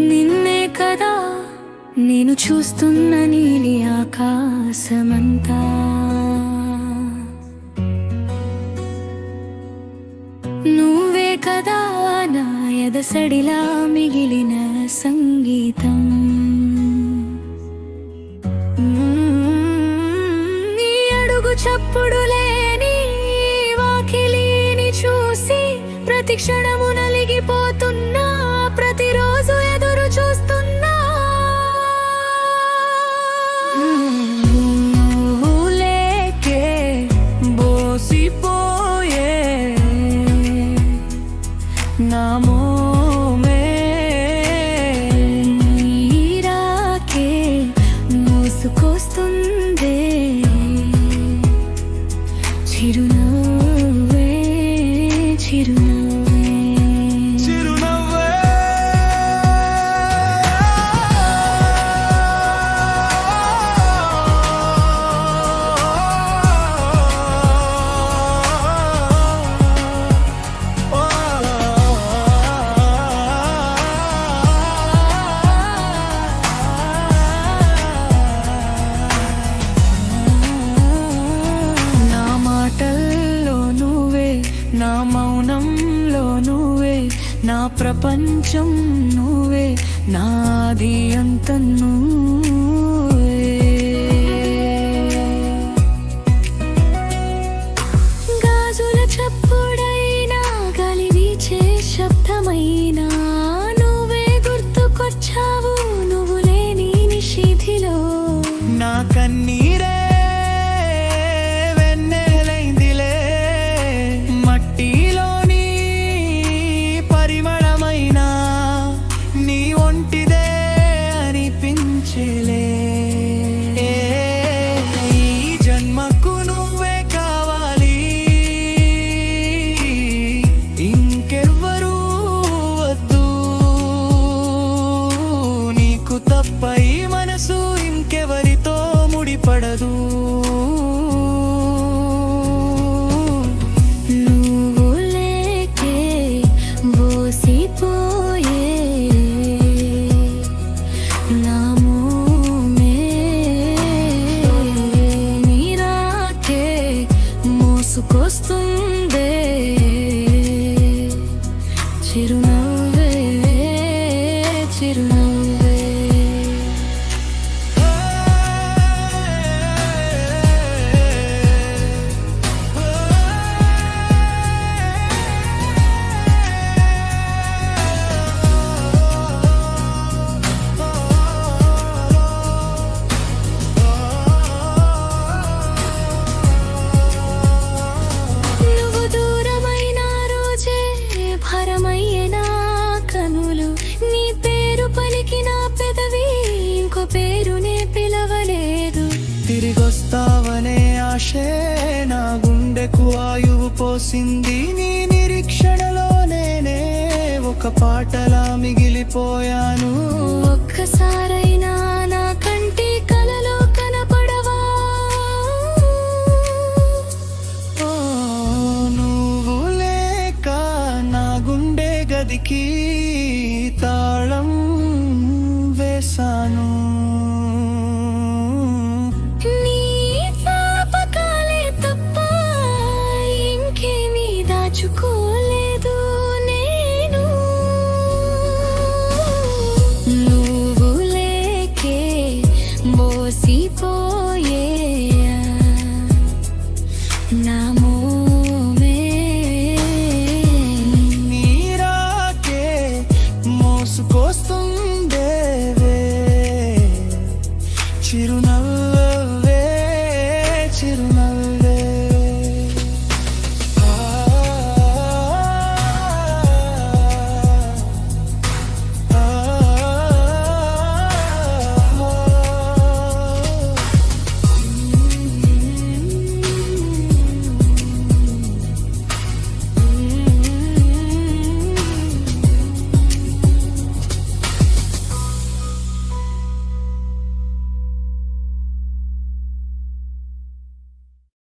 నిన్నే కదా నేను చూస్తున్న నీలి ఆకాశమంతా. నువ్వే కదా నా ఎదసడిలా మిగిలిన సంగీతం. నీ అడుగు చప్పుడు లేని వాకిలిని చూసి ప్రతి క్షణము నలిగిపోతున్నా నా నా ప్రపంచం నువ్వే నాది అంత నువ్వే. గాజుల చప్పుడైనా గాలి వీచే శబ్దమైనా నువ్వే గుర్తుకొచ్చావు నువ్వు లేని నిషిధిలో. నా కన్నీరే మోసుకొస్తుందే చిరునవ్వే చిరునవ్వే. ఆశే నా గుండెకు ఆయువు పోసింది నీ నిరీక్షణలో నేనే. ఒక పాటలా మిగిలిపోయాను. ఒక్కసారైనా నా కంటి కలలో కనపడవా? నువ్వు లేక నా గుండె గదికి తాళం వేశాను. మర్చిపోలేదు నువ్వు లేకే మోసిపో